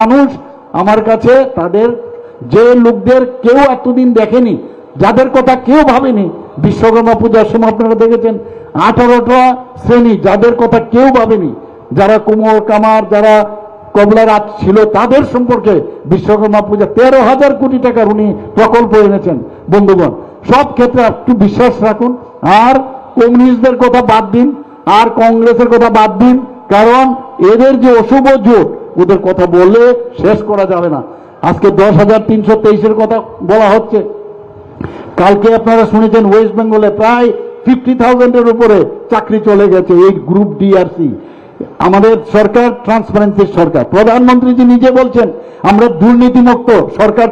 মানুষ আমার কাছে তাদের যে লোকদের কেউ এতদিন দেখেনি, যাদের কথা কেউ ভাবেনি, বিশ্বকর্মা পূজার সময় আপনারা দেখেছেন, আঠারোটা শ্রেণি যাদের কথা কেউ ভাবেনি, যারা কুমোর, কামার, যারা কবলার আট ছিল, তাদের সম্পর্কে বিশ্বকর্মা পূজা তেরো হাজার কোটি টাকার উনি প্রকল্প এনেছেন, বন্ধুগণ। সব ক্ষেত্রে একটু বিশ্বাস রাখুন, আর কমিউনিস্টদের কথা বাদ দিন, আর কংগ্রেসের কথা বাদ দিন, কারণ এদের যে অশুভ জোট ওদের কথা বললে শেষ করা যাবে না। আজকে দশ হাজার তিনশো তেইশের কথা বলা হচ্ছে। কালকে আপনারা শুনেছেন ওয়েস্ট বেঙ্গলে প্রায় ফিফটি থাউজেন্ডের উপরে চাকরি চলে গেছে এই গ্রুপ ডিআরসি আমাদের সরকার ট্রান্সপারেন্সির সরকার। প্রধানমন্ত্রীজি নিজে বলছেন, আমরা দুর্নীতিমুক্ত সরকার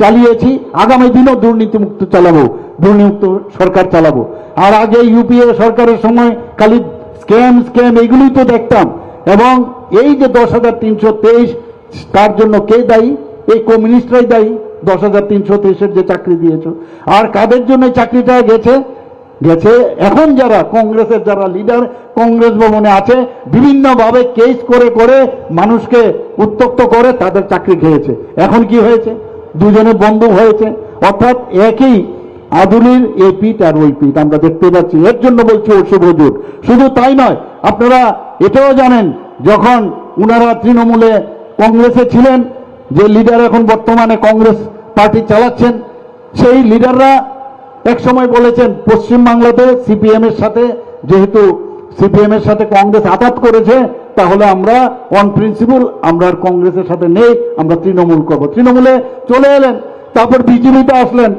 চালিয়েছি, আগামী দিনও দুর্নীতিমুক্ত চালাবো, দুর্নীতিমুক্ত সরকার চালাবো। আর আগে ইউপিএ সরকারের সময় খালি স্ক্যাম স্ক্যাম এগুলোই তো দেখতাম। এবং এই যে দশ হাজার তিনশো তেইশ, তার জন্য কে দায়ী? এই কমিউনিস্টরাই দায়ী। দশ হাজার তিনশো তেইশের যে চাকরি দিয়েছ। আর কাদের জন্য চাকরিটা গেছে? গেছে এখন যারা কংগ্রেসের যারা লিডার, কংগ্রেস ভবনে আছে, বিভিন্নভাবে কেস করে করে মানুষকে উত্তক্ত করে তাদের চাকরি খেয়েছে। এখন কি হয়েছে? দুজনে বন্ধু হয়েছে। অর্থাৎ একই আদুলির এই পিঠ আর ওই পিঠ আমরা দেখতে পাচ্ছি। এর জন্য বলছি অশুভ জোট। শুধু তাই নয় আপনারা এটাও জানেন, যখন উনারা তৃণমূলে কংগ্রেসে ছিলেন, যে লিডার এখন বর্তমানে কংগ্রেস পার্টি চালাচ্ছেন, সেই লিডাররা এক সময় বলেছেন পশ্চিমবাংলাতে সিপিএম এর সাথে, যেহেতু সিপিএম এর সাথে কংগ্রেস আঘাত করেছে, তাহলে আমরা অন প্রিন্সিপাল আমরা আর কংগ্রেসের সাথে নেই, আমরা তৃণমূল করব। তৃণমূলে চলে এলেন, তারপর বিজেপিতে আসলেন।